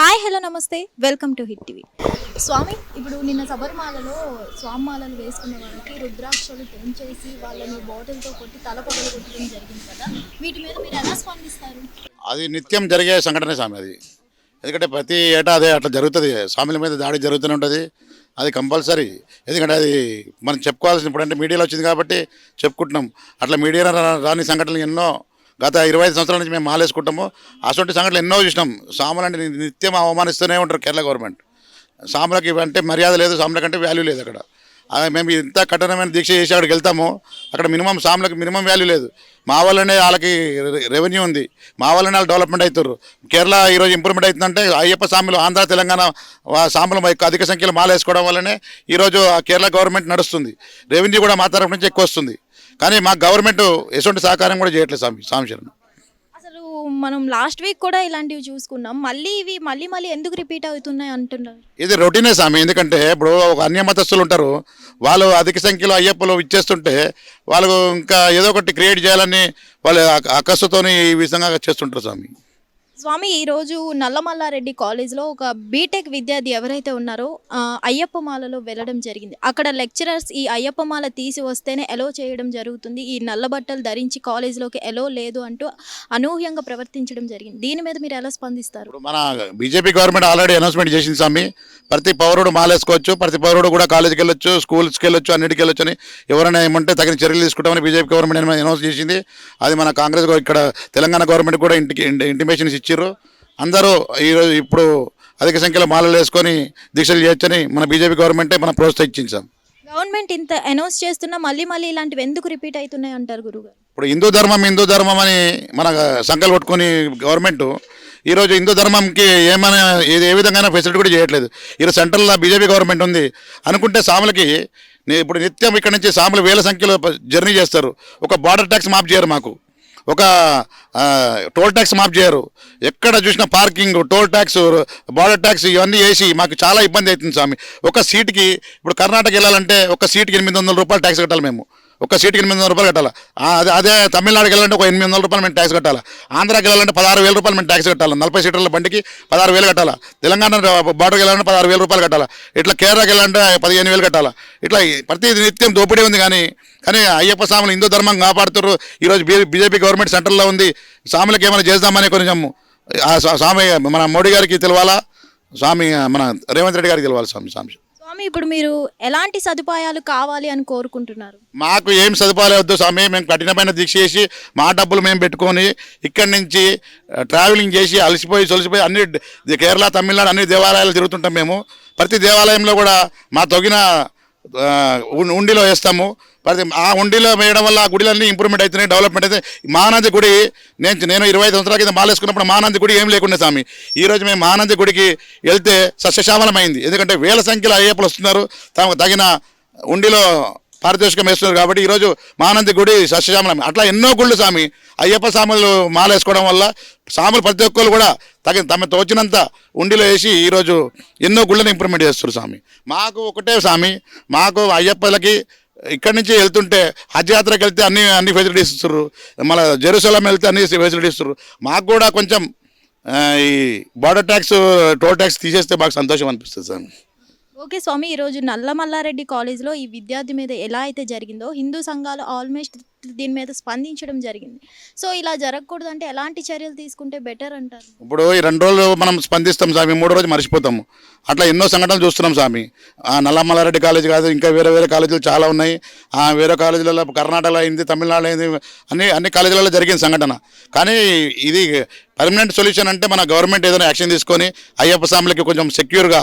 Hi hello నమస్తే. Welcome to hit TV. స్వామి ఇప్పుడు నిన్న శబరిమాలలో స్వామిమాలలు వేసుకున్న వాళ్ళకి రుద్రాక్షలు తెంచేసి వాళ్ళని బాటిల్తో కొట్టి తల పగలు కొట్టడం జరిగింది కదా. వీటి మీద మీరు ఎలా స్పందిస్తారు? అది నిత్యం జరిగే సంఘటన స్వామి అది. ఎందుకంటే ప్రతి ఏటా అదే అట్లా జరుగుతుంది. స్వాముల మీద దాడి జరుగుతూనే ఉంటుంది. అది కంపల్సరీ. ఎందుకంటే అది మనం చెప్పుకోవాల్సిన ఇప్పుడు అంటే మీడియాలో వచ్చింది కాబట్టి చెప్పుకుంటున్నాం. అట్లా మీడియాలో రా- రాని సంఘటనలు ఎన్నో గత ఇరవై ఐదు సంవత్సరాల నుంచి మేము మాలేసుకుంటాము. అటువంటి సంఘటనలు ఎన్నో చూసినాం. సాములు అంటే నిత్యం అవమానిస్తూనే ఉంటారు కేరళ గవర్నమెంట్. సాములకి అంటే మర్యాద లేదు సాముల కంటే వాల్యూ లేదు అక్కడ. మేము ఇంత కఠినమైన దీక్ష చేసి అక్కడికి వెళ్తాము. అక్కడ మినిమం సాములకు మినిమం వాల్యూ లేదు. మా వల్లనే వాళ్ళకి రె- రెవెన్యూ ఉంది. మా వల్లనే వాళ్ళు డెవలప్మెంట్ అవుతారు. కేరళ ఈరోజు ఇంప్రూవ్మెంట్ అవుతుందంటే అయ్యప్ప సాములు ఆంధ్ర తెలంగాణ వా- సాములు అధిక సంఖ్యలో మాల వేసుకోవడం వల్లనే ఈరోజు కేరళ గవర్నమెంట్ నడుస్తుంది. రెవెన్యూ కూడా మా తరఫు నుంచి ఎక్కువ వస్తుంది. కానీ మా గవర్నమెంట్ ఎటువంటి సహకారం కూడా చేయట్లేదు స్వామి స్వామి శరణ్. అసలు మనం లాస్ట్ వీక్ కూడా ఇలాంటివి చూసుకున్నాం. మళ్ళీ ఇవి మళ్ళీ మళ్ళీ ఎందుకు రిపీట్ అవుతున్నాయి అంటున్నారు? ఇది రొటీనే స్వామి. ఎందుకంటే ఇప్పుడు ఒక అన్య మతస్థులు ఉంటారు. వాళ్ళు అధిక సంఖ్యలో అయ్యప్పలు ఇచ్చేస్తుంటే వాళ్ళు ఇంకా ఏదో ఒకటి క్రియేట్ చేయాలని వాళ్ళు అక- అకస్సుతోని ఈ విధంగా చేస్తుంటారు స్వామి. స్వామి ఈరోజు నల్లమల్లారెడ్డి కాలేజ్లో ఒక బీటెక్ విద్యార్థి ఎవరైతే ఉన్నారో అయ్యప్పమాలలో వెళ్ళడం జరిగింది. అక్కడ లెక్చరర్స్ ఈ అయ్యప్పమాల తీసి వస్తేనే ఎలో చేయడం జరుగుతుంది. ఈ నల్ల బట్టలు ధరించి కాలేజ్లోకి ఎలో లేదు అంటూ అనూహ్యంగా ప్రవర్తించడం జరిగింది. దీని మీద మీరు ఎలా స్పందిస్తారు? మన బీజేపీ గవర్నమెంట్ ఆల్రెడీ అనౌన్స్మెంట్ చేసింది స్వామి. ప్రతి పౌరుడు మాలేసుకోవచ్చు ప్రతి పౌరుడు కూడా కాలేజీకి వెళ్ళొచ్చు స్కూల్స్కి వెళ్ళొచ్చు అన్నిటికి వెళ్ళొచ్చు అని ఎవరైనా ఏమంటే తగిన చర్యలు తీసుకుంటామని బీజేపీ గవర్నమెంట్ అనౌన్స్ చేసింది. అది మన కాంగ్రెస్ ఇక్కడ తెలంగాణ గవర్నమెంట్ కూడా ఇంటికి ఇంటిమేషన్స్ ఇచ్చారు అందరూ ఈరోజు ఇప్పుడు అధిక సంఖ్యలో మాలలు వేసుకొని దీక్షలు చేయొచ్చని మన బీజేపీ గవర్నమెంటే మనం ప్రోత్సహించింది. సార్ గవర్నమెంట్ ఇంత అనౌన్స్ చేస్తున్నా మళ్ళీ మళ్ళీ ఇలాంటివి ఎందుకు రిపీట్ అవుతున్నాయి అంటారు గురుగారు? ఇప్పుడు హిందూ ధర్మం హిందూ ధర్మం అని మన సంకల్ కొట్టుకొని గవర్నమెంట్ ఈరోజు హిందూ ధర్మంకి ఏమైనా ఏది ఏ విధంగా ఫెసిలిటీ కూడా చేయట్లేదు. ఈరోజు సెంట్రల్లో బీజేపీ గవర్నమెంట్ ఉంది. అనుకుంటే సాములకి ఇప్పుడు నిత్యం ఇక్కడ నుంచి సాములు వేల సంఖ్యలో జర్నీ చేస్తారు. ఒక బార్డర్ ట్యాక్స్ మాఫ్ చేయరు మాకు. ఒక టోల్ ట్యాక్స్ మాఫ్ చేయరు. ఎక్కడ చూసిన parking toll tax border tax ఇవన్నీ వేసి మాకు చాలా ఇబ్బంది అవుతుంది స్వామి. ఒక సీట్కి ఇప్పుడు కర్ణాటక వెళ్ళాలంటే ఒక సీట్కి ఎనిమిది వందల రూపాయలు ట్యాక్స్ కట్టాలి మేము. ఒక సీటుకి ఎనిమిది వందల రూపాయలు కట్టాలి? అదే తమిళనాడుకి వెళ్ళాలంటే ఒక ఎనిమిది వందల రూపాయలు మేము ట్యాక్స్ కట్టాలి? ఆంధ్రాకి వెళ్ళాలంటే పదహారు వేల రూపాయలు మేము ట్యాక్స్ కట్టాలి? నలభై సీట్ల బండికి పదహారు వేలు కట్టాలి? తెలంగాణ బార్డర్కి వెళ్ళాలంటే పదహారు వేల రూపాయలు కట్టాలి? ఇట్లా కేరళకి వెళ్ళాలంటే పదిహేను వేలు కట్టాలి? ఇట్లా ప్రతి నిత్యం దోపిడీ ఉంది కానీ కానీ అయ్యప్ప స్వాములు హిందూ ధర్మం కాపాడుతారు ఈరోజు బీజేపీ గవర్నమెంట్ సెంటర్లో ఉంది. స్వాములకి ఏమైనా చేద్దామని కొంచెం స్వామి మన మోడీ గారికి తెలవాలా? స్వామి మన రేవంత్ రెడ్డి గారికి తెలవాలి స్వామి స్వామి. స్వామి ఇప్పుడు మీరు ఎలాంటి సదుపాయాలు కావాలి అని కోరుకుంటున్నారు? మాకు ఏం సదుపాయాలు వద్దు స్వామి మేము కఠినమైన దీక్ష చేసి మా డబ్బులు మేము పెట్టుకొని ఇక్కడి నుంచి ట్రావెలింగ్ చేసి అలసిపోయి సొలిసిపోయి అన్ని కేరళ తమిళనాడు అన్ని దేవాలయాలు తిరుగుతుంటాం మేము. ప్రతి దేవాలయంలో కూడా మా తగిన ఉండిలో వేస్తాము. ప్రతి ఆ ఉండిలో వేయడం వల్ల ఆ గుడిలన్నీ ఇంప్రూవ్మెంట్ అవుతున్నాయి డెవలప్మెంట్ అయితే. మానంది గుడి నేను నేను ఇరవై ఐదు సంవత్సరాల కింద మాలేసుకున్నప్పుడు మానంది గుడి ఏం లేకుండా స్వామి. ఈరోజు మేము మానంది గుడికి వెళ్తే సస్యశ్యామలమైంది. ఎందుకంటే వేల సంఖ్యలో అయ్యప్పలు వస్తున్నారు. తమకు తగిన ఉండిలో పారితోషికం వేస్తున్నారు కాబట్టి ఈరోజు మానంది గుడి సస్యశ్యామలం అట్లా ఎన్నో గుళ్ళు స్వామి. అయ్యప్ప స్వాములు మాల వేసుకోవడం వల్ల సాములు ప్రతి ఒక్కరు కూడా తగిన తమ తోచినంత ఉండిలో వేసి ఈరోజు ఎన్నో గుళ్ళని ఇంప్రూవ్మెంట్ చేస్తారు స్వామి. మాకు ఒకటే స్వామి మాకు అయ్యప్పలకి ఇక్కడి నుంచి వెళ్తుంటే హజ్ యాత్రకి వెళ్తే అన్ని అన్ని ఫెసిలిటీస్ ఇస్తున్నారు మళ్ళీ జెరూసలం వెళ్తే అన్ని ఫెసిలిటీస్ ఇస్తారు మాకు కూడా కొంచెం ఈ బార్డర్ ట్యాక్స్ టోల్ ట్యాక్స్ తీసేస్తే మాకు సంతోషం అనిపిస్తుంది స్వామి. ఓకే స్వామి ఈరోజు నల్లమల్లారెడ్డి కాలేజ్లో ఈ విద్యార్థి మీద ఎలా అయితే జరిగిందో హిందూ సంఘాలు ఆల్మోస్ట్ దీని మీద స్పందించడం జరిగింది. సో ఇలా జరగకూడదు అంటే ఎలాంటి చర్యలు తీసుకుంటే బెటర్ అంటారు? ఇప్పుడు ఈ రెండు రోజులు మనం స్పందిస్తాం స్వామి మూడో రోజు మర్చిపోతాము. అట్లా ఎన్నో సంఘటనలు చూస్తున్నాం స్వామి. ఆ నల్లమల్లారెడ్డి కాలేజ్ కాదు ఇంకా వేరే వేరే కాలేజీలు చాలా ఉన్నాయి. ఆ వేరే కాలేజీలలో కర్ణాటకలో అయింది తమిళనాడు అయింది అన్ని అన్ని కాలేజీలలో జరిగిన సంఘటన. కానీ ఇది పర్మనెంట్ సొల్యూషన్ అంటే మన గవర్నమెంట్ ఏదైనా యాక్షన్ తీసుకొని అయ్యప్ప స్వాములకి కొంచెం సెక్యూర్గా